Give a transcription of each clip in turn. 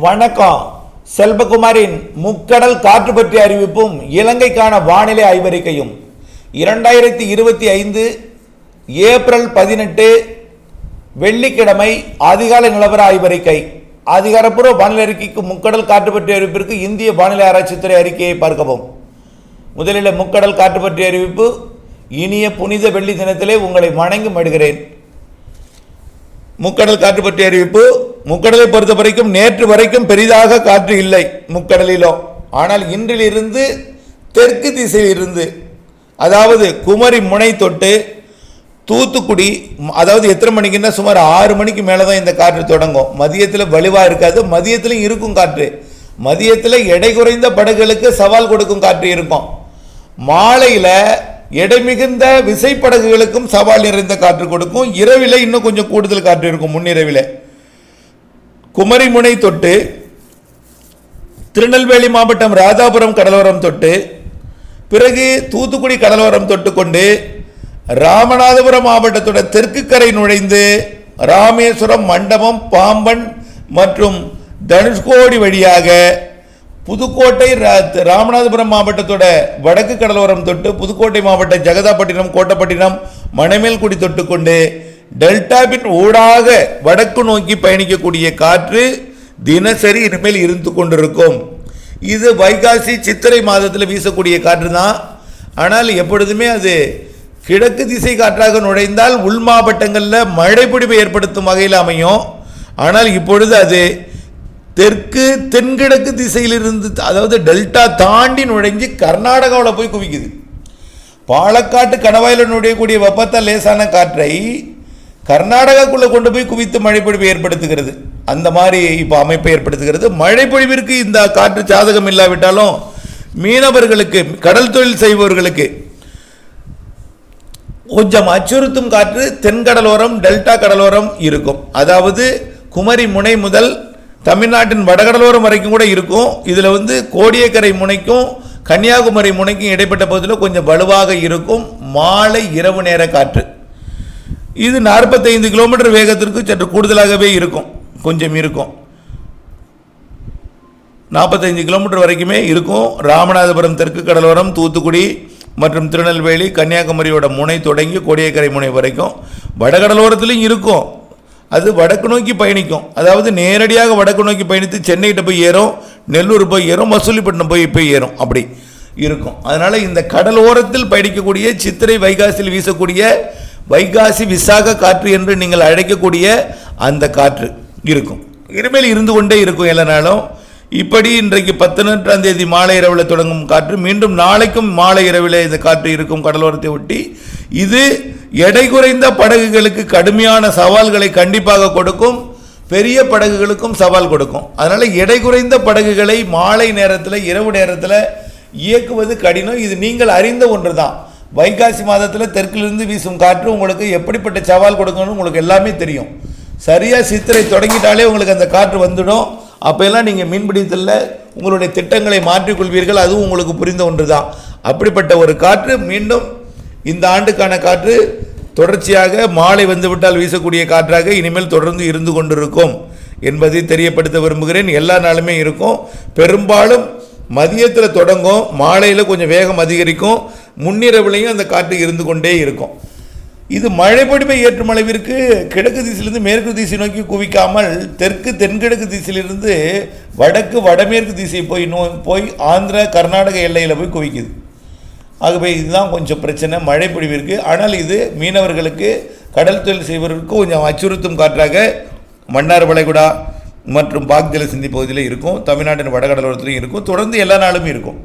வணக்கம். செல்வகுமாரின் முக்கடல் காற்று பற்றிய அறிவிப்பும் இலங்கைக்கான வானிலை ஆய்வறிக்கையும். இரண்டாயிரத்தி இருபத்தி ஐந்து ஏப்ரல் பதினெட்டு வெள்ளிக்கிழமை அதிகாலை நிலவர ஆய்வறிக்கை. அதிகாரப்பூர்வ வானிலை அறிக்கைக்கு முக்கடல் காற்று பற்றிய அறிவிப்பிற்கு இந்திய வானிலை ஆராய்ச்சித்துறை அறிக்கையை பார்க்கவும். முதலில் முக்கடல் காற்று பற்றிய அறிவிப்பு. இனிய புனித வெள்ளி தினத்திலே உங்களை வணங்கி மடுகிறேன் முக்கடல் காற்று பற்றிய அறிவிப்பு. முக்கடலை பொறுத்த வரைக்கும் நேற்று வரைக்கும் பெரிதாக காற்று இல்லை முக்கடலிலோ. ஆனால் இன்றிலிருந்து தெற்கு திசையில் இருந்து அதாவது குமரி முனை தொட்டு தூத்துக்குடி அதாவது எத்தனை மணிக்குன்னா சுமார் ஆறு மணிக்கு மேலே தான் இந்த காற்று தொடங்கும். மதியத்தில் வலுவாக இருக்காது. மதியத்திலும் இருக்கும் காற்று. மதியத்தில் எடை குறைந்த படகுகளுக்கு சவால் கொடுக்கும் காற்று இருக்கும். மாலையில் எடை மிகுந்த விசைப்படகுகளுக்கும் சவால் நிறைந்த காற்று கொடுக்கும். இரவில் இன்னும் கொஞ்சம் கூடுதல் காற்று இருக்கும் முன்னிரவில். குமரிமுனை தொட்டு திருநெல்வேலி மாவட்டம் ராதாபுரம் கடலோரம் தொட்டு பிறகு தூத்துக்குடி கடலோரம் தொட்டுக்கொண்டு ராமநாதபுரம் மாவட்டத்தோட தெற்கு கரை நுழைந்து ராமேஸ்வரம் மண்டபம் பாம்பன் மற்றும் தனுஷ்கோடி வழியாக புதுக்கோட்டை ரா- ராமநாதபுரம் மாவட்டத்தோட வடக்கு கடலோரம் தொட்டு புதுக்கோட்டை மாவட்டம் ஜெகதாப்பட்டினம் கோட்டப்பட்டினம் மணமேல்குடி தொட்டுக்கொண்டு டெல்டாவின் ஊடாக வடக்கு நோக்கி பயணிக்கக்கூடிய காற்று தினசரி இனிமேல் இருந்து கொண்டிருக்கும். இது வைகாசி சித்திரை மாதத்தில் வீசக்கூடிய காற்று தான் ஆனால் எப்பொழுதுமே அது கிழக்கு திசை காற்றாக நுழைந்தால் உள் மாவட்டங்களில் மழைப்பிடிப்பு ஏற்படுத்தும் வகையில் அமையும். ஆனால் இப்பொழுது அது தெற்கு தென்கிழக்கு திசையிலிருந்து அதாவது டெல்டா தாண்டி நுழைஞ்சு கர்நாடகாவில் போய் குவிக்குது. பாலக்காட்டு கணவாயில் நுழையக்கூடிய வெப்பத்தால் லேசான காற்றை கர்நாடகாக்குள்ளே கொண்டு போய் குவித்து மழைப்பொழிவு ஏற்படுத்துகிறது. அந்த மாதிரி இப்போ அமைப்பை ஏற்படுத்துகிறது. மழைப்பொழிவிற்கு இந்த காற்று சாதகம் இல்லாவிட்டாலும் மீனவர்களுக்கு கடல் தொழில் செய்பவர்களுக்கு கொஞ்சம் அச்சுறுத்தும் காற்று தென்கடலோரம் டெல்டா கடலோரம் இருக்கும். அதாவது குமரி முனை முதல் தமிழ்நாட்டின் வடகடலோரம் வரைக்கும் கூட இருக்கும். இதில் வந்து கோடியக்கரை முனைக்கும் கன்னியாகுமரி முனைக்கும் இடைப்பட்ட பகுதியில் கொஞ்சம் வலுவாக இருக்கும். மாலை இரவு நேர காற்று. இது நாற்பத்தைந்து கிலோமீட்டர் வேகத்திற்கு சற்று கூடுதலாகவே இருக்கும். கொஞ்சம் இருக்கும். நாற்பத்தைந்து கிலோமீட்டர் வரைக்குமே இருக்கும். ராமநாதபுரம் தெற்கு கடலோரம் தூத்துக்குடி மற்றும் திருநெல்வேலி கன்னியாகுமரியோட முனை தொடங்கி கோடியக்கரை முனை வரைக்கும் வடகடலோரத்துலையும் இருக்கும். அது வடக்கு நோக்கி பயணிக்கும். அதாவது நேரடியாக வடக்கு நோக்கி பயணித்து சென்னைகிட்ட போய் ஏறும் நெல்லூர் போய் ஏறும் மசூலிப்பட்டினம் போய் போய் ஏறும். அப்படி இருக்கும். அதனால் இந்த கடலோரத்தில் பயணிக்கக்கூடிய சித்திரை வைகாசியில் வீசக்கூடிய வைகாசி விசாக காற்று என்று நீங்கள் அழைக்கக்கூடிய அந்த காற்று இருக்கும். இனிமேல் இருந்து கொண்டே இருக்கும் எல்லா நாளும். இப்படி இன்றைக்கு பதினெட்டாம் தேதி மாலை இரவில் தொடங்கும் காற்று மீண்டும் நாளைக்கும் மாலை இரவில் இந்த காற்று இருக்கும் கடலோரத்தை ஒட்டி. இது எடை குறைந்த படகுகளுக்கு கடுமையான சவால்களை கண்டிப்பாக கொடுக்கும். பெரிய படகுகளுக்கும் சவால் கொடுக்கும். அதனால் எடை குறைந்த படகுகளை மாலை நேரத்தில் இரவு நேரத்தில் இயக்குவது கடினம். இது நீங்கள் அறிந்த ஒன்று தான் வைகாசி மாதத்தில் தெற்கிலிருந்து வீசும் காற்று உங்களுக்கு எப்படிப்பட்ட சவால் கொடுக்கணும்னு உங்களுக்கு எல்லாமே தெரியும். சரியாக சித்திரை தொடங்கிட்டாலே உங்களுக்கு அந்த காற்று வந்துடும். அப்போல்லாம் நீங்கள் மீன்பிடித்தலில் உங்களுடைய திட்டங்களை மாற்றிக்கொள்வீர்கள். அதுவும் உங்களுக்கு புரிந்த ஒன்று தான் அப்படிப்பட்ட ஒரு காற்று மீண்டும் இந்த ஆண்டுக்கான காற்று தொடர்ச்சியாக மாலை வந்துவிட்டால் வீசக்கூடிய காற்றாக இனிமேல் தொடர்ந்து இருந்து கொண்டிருக்கும் என்பதை தெரியப்படுத்த விரும்புகிறேன். எல்லா நாளுமே இருக்கும். பெரும்பாலும் மதியத்தில் தொடங்கும். மாலையில் கொஞ்சம் வேகம் அதிகரிக்கும். முன்னிரவுலையும் அந்த காற்று இருந்து கொண்டே இருக்கும். இது மழைப்பொழிவை ஏற்றும் அளவிற்கு கிழக்கு திசையிலிருந்து மேற்கு திசை நோக்கி குவிக்காமல் தெற்கு தென்கிழக்கு திசையிலிருந்து வடக்கு வடமேற்கு திசை போய் நோ போய் ஆந்திரா கர்நாடக எல்லையில் போய் குவிக்குது. ஆகவே இதுதான் கொஞ்சம் பிரச்சனை மழைப்பொழிவிற்கு ஆனால் இது மீனவர்களுக்கு கடல் தொழில் செய்வதற்கு கொஞ்சம் அச்சுறுத்தும் காற்றாக மன்னார் வளைகுடா மற்றும் பாக்தல சிந்தி பகுதியில் இருக்கும். தமிழ்நாட்டின் வடகடலோரத்துலையும் இருக்கும். தொடர்ந்து எல்லா நாளும் இருக்கும்.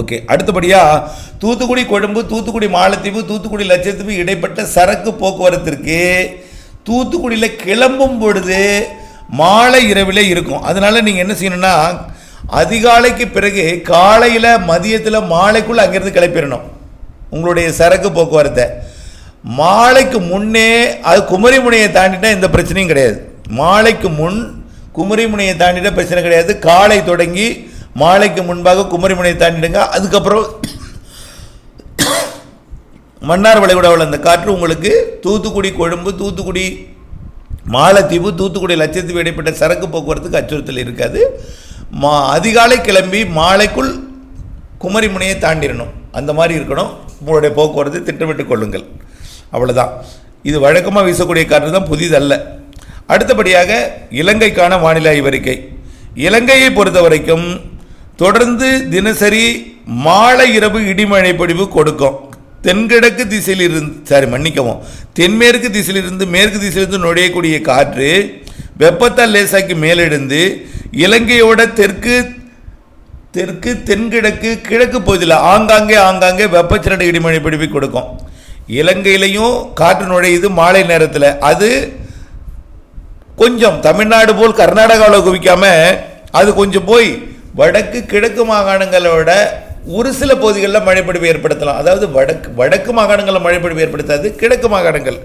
ஓகே அடுத்தபடியாக தூத்துக்குடி கொழும்பு தூத்துக்குடி மாலத்தீவு தூத்துக்குடி லட்சத்தீவு இடைப்பட்ட சரக்கு போக்குவரத்திற்கு தூத்துக்குடியில் கிளம்பும் பொழுது மாலை இரவில் இருக்கும். அதனால் நீங்கள் என்ன செய்யணும்னா அதிகாலைக்கு பிறகு காலையில் மதியத்தில் மாலைக்குள்ளே அங்கேருந்து கிளப்பிடணும் உங்களுடைய சரக்கு போக்குவரத்தை. மாலைக்கு முன்னே அது குமரி முனையை தாண்டிட்டா எந்த பிரச்சனையும் கிடையாது. மாலைக்கு முன் குமரி முனையை பிரச்சனை கிடையாது. காலை தொடங்கி மாலைக்கு முன்பாக குமரி தாண்டிடுங்க. அதுக்கப்புறம் மன்னார் வளைகுடாவில் அந்த காற்று உங்களுக்கு தூத்துக்குடி கொழும்பு தூத்துக்குடி மாலத்தீவு தூத்துக்குடி லட்சத்தீவு இடைப்பட்ட சரக்கு போக்குவரத்துக்கு அச்சுறுத்தல் இருக்காது. மா அதிகாலை கிளம்பி மாலைக்குள் குமரிமுனையை தாண்டிடணும். அந்த மாதிரி இருக்கணும். உங்களுடைய போக்குவரத்து திட்டமிட்டு கொள்ளுங்கள். அவ்வளோதான் இது வழக்கமாக வீசக்கூடிய காற்று தான் புதிதல்ல. அடுத்தபடியாக இலங்கைக்கான வானிலை ஆய்வறிக்கை. இலங்கையை பொறுத்த வரைக்கும் தொடர்ந்து தினசரி மாலை இரவு இடிமழை பொழிவு கொடுக்கும். தென்கிழக்கு திசையிலிருந்து சாரி மன்னிக்கவும் தென்மேற்கு திசையிலிருந்து மேற்கு திசையிலிருந்து நுழையக்கூடிய காற்று வெப்பத்தால் லேசாக்கி மேலெழுந்து இலங்கையோட தெற்கு தெற்கு தென்கிழக்கு கிழக்கு பகுதியில் ஆங்காங்கே ஆங்காங்கே வெப்பச்சலன இடிமழை பிடிப்பு கொடுக்கும். இலங்கையிலையும் காற்று நுழையுது மாலை நேரத்தில். அது கொஞ்சம் தமிழ்நாடு போல் கர்நாடகாவில் குவிக்காமல் அது கொஞ்சம் போய் வடக்கு கிழக்கு மாகாணங்களோட ஒரு சில பகுதிகளில் மழைப்பொழிவு ஏற்படுத்தலாம். அதாவது வடக்கு வடக்கு மாகாணங்களில் மழைப்பொழிவு ஏற்படுத்தாது கிழக்கு மாகாணங்கள்.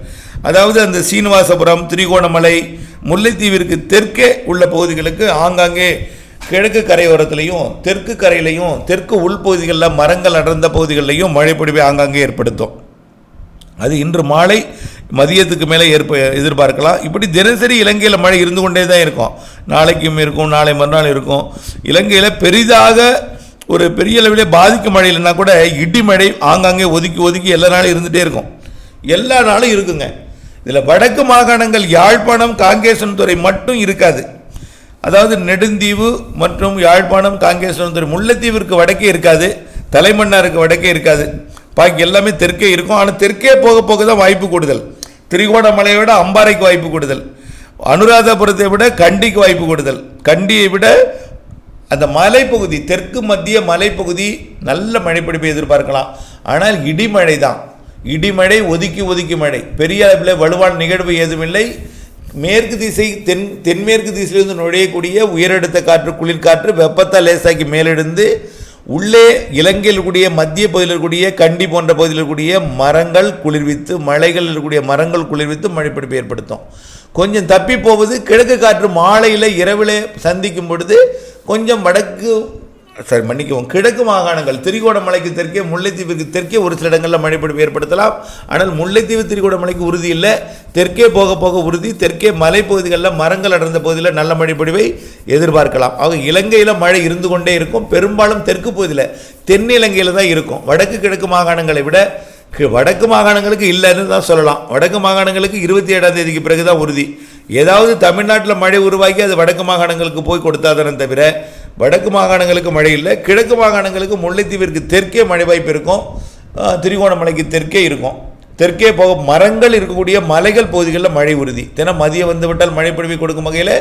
அதாவது அந்த சீனிவாசபுரம் திரிகோணமலை முல்லைத்தீவிற்கு தெற்கே உள்ள பகுதிகளுக்கு ஆங்காங்கே கிழக்கு கரையோரத்துலையும் தெற்கு கரையிலையும் தெற்கு உள்பகுதிகளில் மரங்கள் அடர்ந்த பகுதிகளிலையும் மழைப்பொழிவை ஆங்காங்கே ஏற்படுத்தும். அது இன்று மாலை மதியத்துக்கு மேலே ஏற்ப எதிர்பார்க்கலாம். இப்படி தினசரி இலங்கையில் மழை இருந்து கொண்டே தான் இருக்கும். நாளைக்கும் இருக்கும் நாளை மறுநாள் இருக்கும். இலங்கையில் பெரிதாக ஒரு பெரிய அளவிலே பாதிக்கும் மழை இல்லைன்னா கூட இடி மழை ஆங்காங்கே ஒதுக்கி ஒதுக்கி எல்லா நாளும் இருந்துகிட்டே இருக்கும். எல்லா நாளும் இருக்குங்க. இதில் வடக்கு மாகாணங்கள் யாழ்ப்பாணம் காங்கேசன் துறை மட்டும் இருக்காது. அதாவது நெடுந்தீவு மற்றும் யாழ்ப்பாணம் காங்கேசன் துறை முல்லைத்தீவிற்கு வடக்கே இருக்காது. தலைமன்னாருக்கு வடக்கே இருக்காது. பாக்கி எல்லாமே தெற்கே இருக்கும். ஆனால் தெற்கே போக போக தான் வாய்ப்பு கூடுதல். திரிகோணமலையை விட அம்பாறைக்கு வாய்ப்பு கூடுதல். அனுராதபுரத்தை விட கண்டிக்கு வாய்ப்பு கூடுதல். கண்டியை விட அந்த மலைப்பகுதி தெற்கு மத்திய மலைப்பகுதி நல்ல மழைப்பிடிப்பை எதிர்பார்க்கலாம். ஆனால் இடிமழை தான். இடிமழை ஒதுக்கி ஒதுக்கி மழை. பெரிய அளவில் வலுவான நிகழ்வு ஏதுமில்லை. மேற்கு திசை தென் தென்மேற்கு திசையிலிருந்து நுழையக்கூடிய உயரடுத்த காற்று குளிர்காற்று வெப்பத்தால் லேசாக்கி மேலெழுந்து உள்ளே இலங்கையில் இருக்கக்கூடிய மத்திய பகுதியில் இருக்கக்கூடிய கண்டி போன்ற பகுதியில் இருக்கக்கூடிய மரங்கள் குளிர்வித்து மலைகள் இருக்கக்கூடிய மரங்கள் குளிர்வித்து மழைப்பிடிப்பு ஏற்படுத்தும். கொஞ்சம் தப்பி போவது கிழக்கு காற்று மாலையில் இரவில் சந்திக்கும் பொழுது கொஞ்சம் வடக்கு சரி மன்னிக்கவும். கிழக்கு மாகாணங்கள் திரிகோணமலைக்கு தெற்கே முல்லைத்தீவுக்கு தெற்கே ஒரு சில இடங்களில் மழைப்பிடிப்பு ஏற்படுத்தலாம். ஆனால் முல்லைத்தீவு திரிகோணமலைக்கு உறுதி இல்லை. தெற்கே போக போக உறுதி. தெற்கே மலைப்பகுதிகளில் மரங்கள் அடர்ந்த பகுதியில் நல்ல மழைப்பிடிவை எதிர்பார்க்கலாம். ஆக இலங்கையில் மழை இருந்து கொண்டே இருக்கும். பெரும்பாலும் தெற்கு பகுதியில் தென் இலங்கையில் தான் இருக்கும். வடக்கு கிழக்கு மாகாணங்களை விட கி- வடக்கு மாகாணங்களுக்கு இல்லைன்னு தான் சொல்லலாம். வடக்கு மாகாணங்களுக்கு இருபத்தி ஏழாம் தேதிக்கு பிறகு தான் உறுதி. ஏதாவது தமிழ்நாட்டில் மழை உருவாக்கி அது வடக்கு மாகாணங்களுக்கு போய் கொடுத்தாதானே தவிர வடக்கு மாகாணங்களுக்கு மழை இல்லை கிழக்கு மாகாணங்களுக்கு முல்லைத்தீவிற்கு தெற்கே மழை வாய்ப்பு இருக்கும். திருகோணமலைக்கு திரிகோணமலைக்கு தெற்கே இருக்கும். தெற்கே போக மரங்கள் இருக்கக்கூடிய மலைகள் பகுதிகளில் மழை உறுதி. தினம் மதியம் வந்துவிட்டால் மழை பொழிவை கொடுக்கும் வகையில்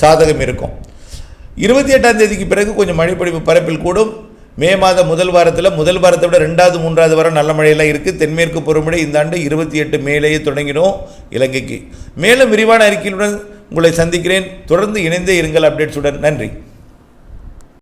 சாதகம் இருக்கும். இருபத்தி எட்டாம் தேதிக்கு பிறகு கொஞ்சம் மழைப்பொழிவு பரப்பில் கூடும். மே மாதம் முதல் வாரத்தில் முதல் வாரத்தை விட ரெண்டாவது மூன்றாவது வாரம் நல்ல மழையெல்லாம் இருக்குது தென்மேற்கு பருவமழை இந்த ஆண்டு இருபத்தி எட்டு மேலேயே தொடங்கினோம் இலங்கைக்கு. மேலும் விரிவான அறிக்கையுடன் உங்களை சந்திக்கிறேன். தொடர்ந்து இணைந்தே இருங்கள் அப்டேட்ஸுடன். நன்றி.